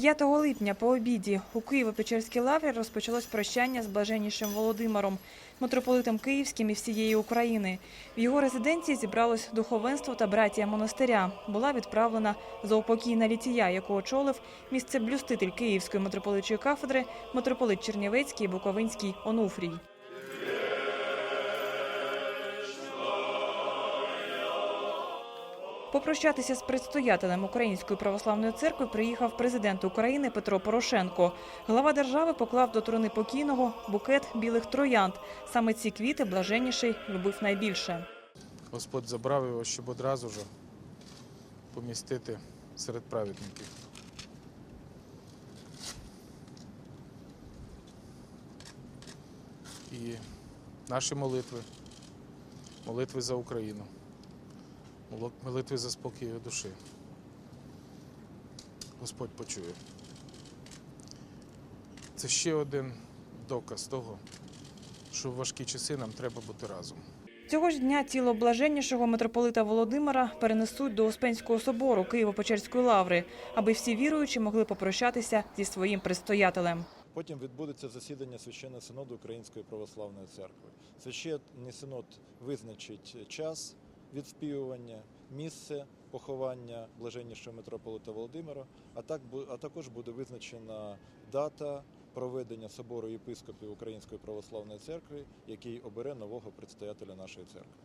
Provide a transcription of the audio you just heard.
5 липня по обіді у Києво-Печерській лаврі розпочалось прощання з блаженнішим Володимиром, митрополитом Київським і всієї України. В його резиденції зібралось духовенство та братія монастиря. Була відправлена заупокійна літія, яку очолив місцеблюститель Київської митрополитчої кафедри, митрополит Чернівецький і Буковинський Онуфрій. Попрощатися з предстоятелем Української православної церкви приїхав президент України Петро Порошенко. Глава держави поклав до труни покійного букет білих троянд. Саме ці квіти блаженніший любив найбільше. Господь забрав його, щоб одразу ж помістити серед праведників. І наші молитви, молитви за Україну, молитви за спокій його душі. Господь почує. Це ще один доказ того, що в важкі часи нам треба бути разом. Цього ж дня тіло блаженнішого митрополита Володимира перенесуть до Успенського собору Києво-Печерської лаври, аби всі віруючі могли попрощатися зі своїм предстоятелем. Потім відбудеться засідання священного синоду Української православної церкви. Священний синод визначить час відспівування, місце поховання блаженнішого митрополита Володимира, а, так, а також буде визначена дата проведення собору єпископів Української православної церкви, який обере нового предстоятеля нашої церкви.